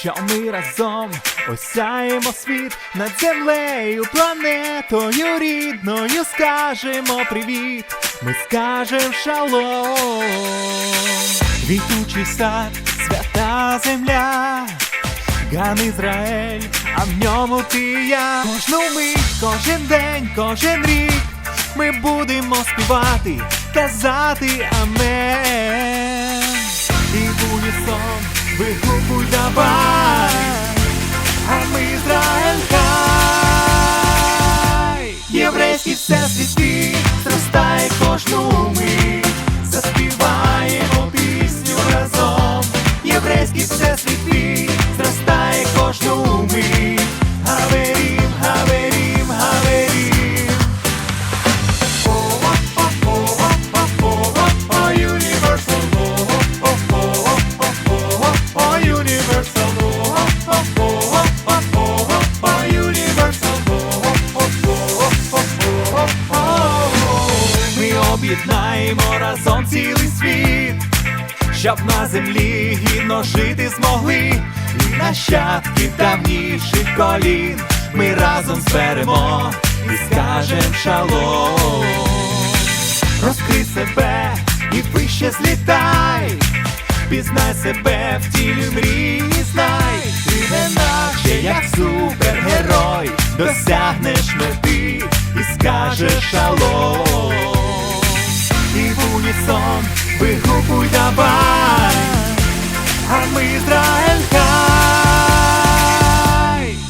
Що ми разом осяємо світ над землею, планетою рідною. Скажемо привіт, ми скажем шалом, квітучий сад, свята земля. Ган Ізраїль, а в ньому ти я. Кожну мить, кожен день, кожен рік Ми будемо співати, казати амен І унісон вигукуй давай А ми Ізраїль хай Єврейський всесвіти зростає щоб на землі гідно жити змогли, і нащадки давніших колін ми разом зберемо і скажем шалом. Розкрий себе і вище злітай, пізнай себе в тілі мрії, знай, ти не наче як супергерой, досягнеш мети і скажеш шалом. І в унісон вигукуй давай, а ми Ізраїль хай.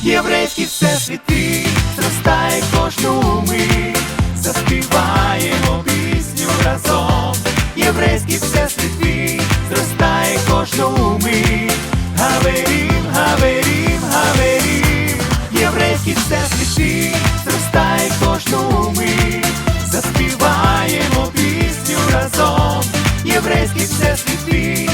Єврейський всесвіти зростає кожну мить, заспіваємо пісню разом, Єврейський всесвіти зростає кожну мить, Гаверім, Гаверім, Гаверім, Єврейський всесвіти зростає кожну мить, єврейський всесвіти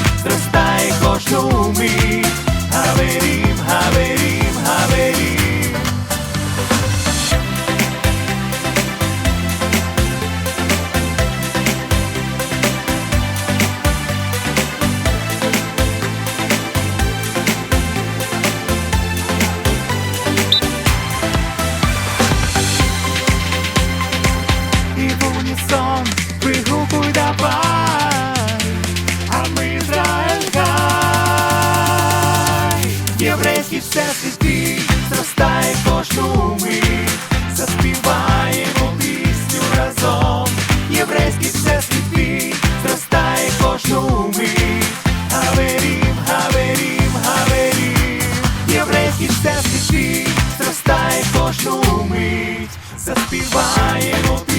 Єврейський всесвіти зростає кожну мить, заспіваємо пісню разом, Єврейський всесвіти зростає кожну мить, Гаверім, Гаверім, Гаверім, Єврейський всесвіти зростає кожну мить, заспіваємо пісню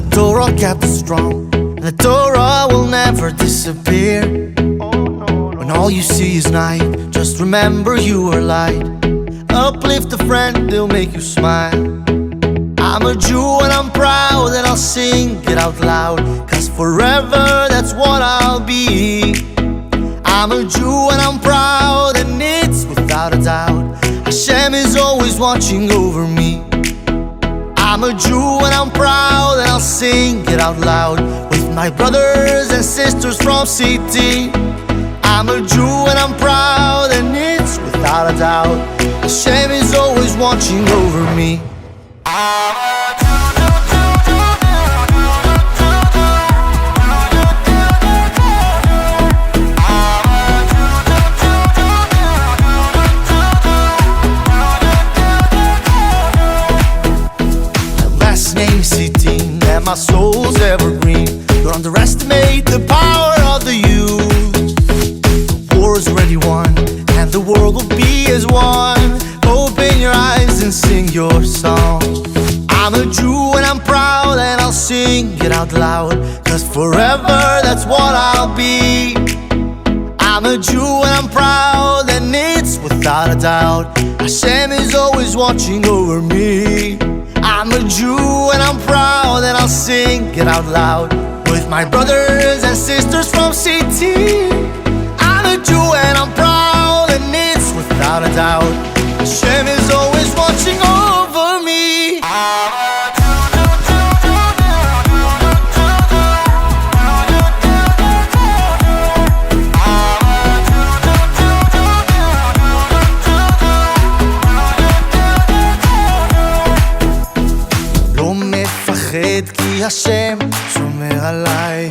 the Torah kept strong. And the Torah will never disappear. When all you see is night, just remember you are light. Uplift a friend, they'll make you smile. I'm a Jew and I'm proud and I'll sing it out loud. Cause forever that's what I'll be. I'm a Jew and I'm proud and it's without a doubt. Hashem is always watching. watching over sing it out loud with my brothers and sisters from CT. I'm a Jew and I'm proud and it's without a doubt. Hashem is always watching over me. Last my soul's evergreen. Don't underestimate the power of the youth. The war is already won, and the world will be as one. Open your eyes and sing your song. I'm a Jew and I'm proud, and I'll sing it out loud. Cause forever that's what I'll be. I'm a Jew and I'm proud, and it's without a doubt. Hashem is always watching over me. I'm a Jew and I'm proud, and I'll sing it out loud with my brothers and sisters from CT. I'm a Jew and I'm proud, and it's without a doubt. Hashem is always watching מפחד כי השם שומר עליי.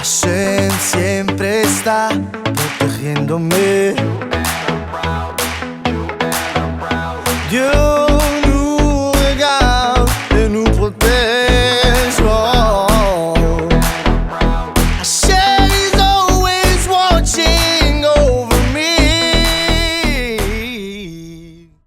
Hashem siempre está protegiéndome.